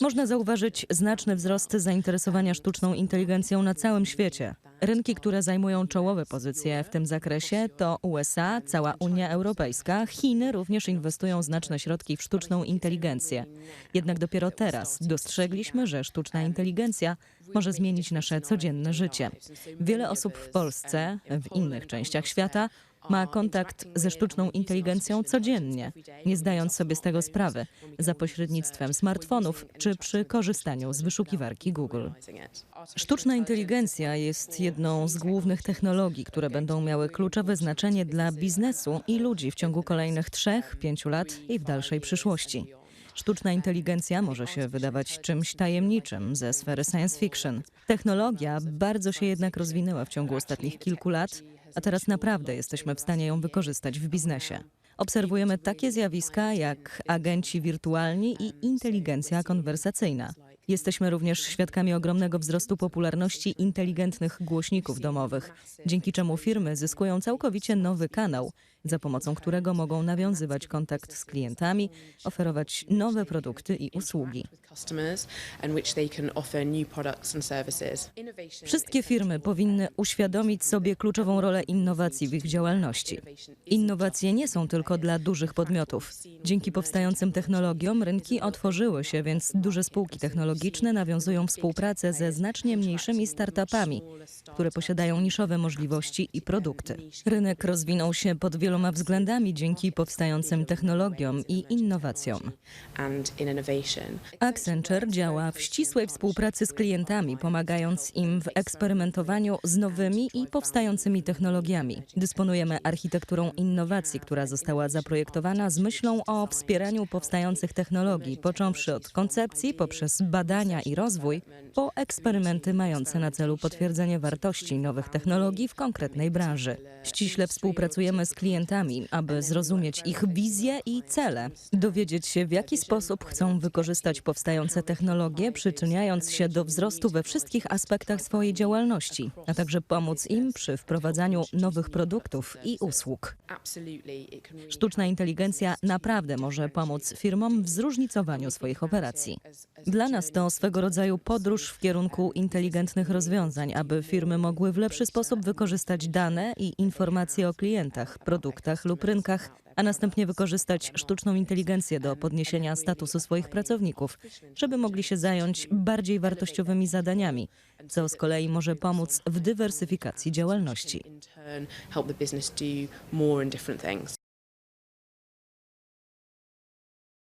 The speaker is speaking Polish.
Można zauważyć znaczny wzrost zainteresowania sztuczną inteligencją na całym świecie. Rynki, które zajmują czołowe pozycje w tym zakresie to USA, cała Unia Europejska, Chiny również inwestują znaczne środki w sztuczną inteligencję. Jednak dopiero teraz dostrzegliśmy, że sztuczna inteligencja może zmienić nasze codzienne życie. Wiele osób w Polsce, w innych częściach świata ma kontakt ze sztuczną inteligencją codziennie, nie zdając sobie z tego sprawy, za pośrednictwem smartfonów czy przy korzystaniu z wyszukiwarki Google. Sztuczna inteligencja jest jedną z głównych technologii, które będą miały kluczowe znaczenie dla biznesu i ludzi w ciągu kolejnych trzech, pięciu lat i w dalszej przyszłości. Sztuczna inteligencja może się wydawać czymś tajemniczym ze sfery science fiction. Technologia bardzo się jednak rozwinęła w ciągu ostatnich kilku lat, a teraz naprawdę jesteśmy w stanie ją wykorzystać w biznesie. Obserwujemy takie zjawiska jak agenci wirtualni i inteligencja konwersacyjna. Jesteśmy również świadkami ogromnego wzrostu popularności inteligentnych głośników domowych, dzięki czemu firmy zyskują całkowicie nowy kanał, za pomocą którego mogą nawiązywać kontakt z klientami, oferować nowe produkty i usługi. Wszystkie firmy powinny uświadomić sobie kluczową rolę innowacji w ich działalności. Innowacje nie są tylko dla dużych podmiotów. Dzięki powstającym technologiom rynki otworzyły się, więc duże spółki technologiczne nawiązują współpracę ze znacznie mniejszymi startupami, które posiadają niszowe możliwości i produkty. Rynek rozwinął się pod wieloma względami dzięki powstającym technologiom i innowacjom. Accenture działa w ścisłej współpracy z klientami, pomagając im w eksperymentowaniu z nowymi i powstającymi technologiami. Dysponujemy architekturą innowacji, która została zaprojektowana z myślą o wspieraniu powstających technologii, począwszy od koncepcji, poprzez badania i rozwój, po eksperymenty mające na celu potwierdzenie wartości nowych technologii w konkretnej branży. Ściśle współpracujemy z klientami, aby zrozumieć ich wizje i cele, dowiedzieć się, w jaki sposób chcą wykorzystać powstające technologie, przyczyniając się do wzrostu we wszystkich aspektach swojej działalności, a także pomóc im przy wprowadzaniu nowych produktów i usług. Sztuczna inteligencja naprawdę może pomóc firmom w zróżnicowaniu swoich operacji. Dla nas to swego rodzaju podróż w kierunku inteligentnych rozwiązań, aby firmy mogły w lepszy sposób wykorzystać dane i informacje o klientach, produktach lub rynkach, a następnie wykorzystać sztuczną inteligencję do podniesienia statusu swoich pracowników, żeby mogli się zająć bardziej wartościowymi zadaniami, co z kolei może pomóc w dywersyfikacji działalności.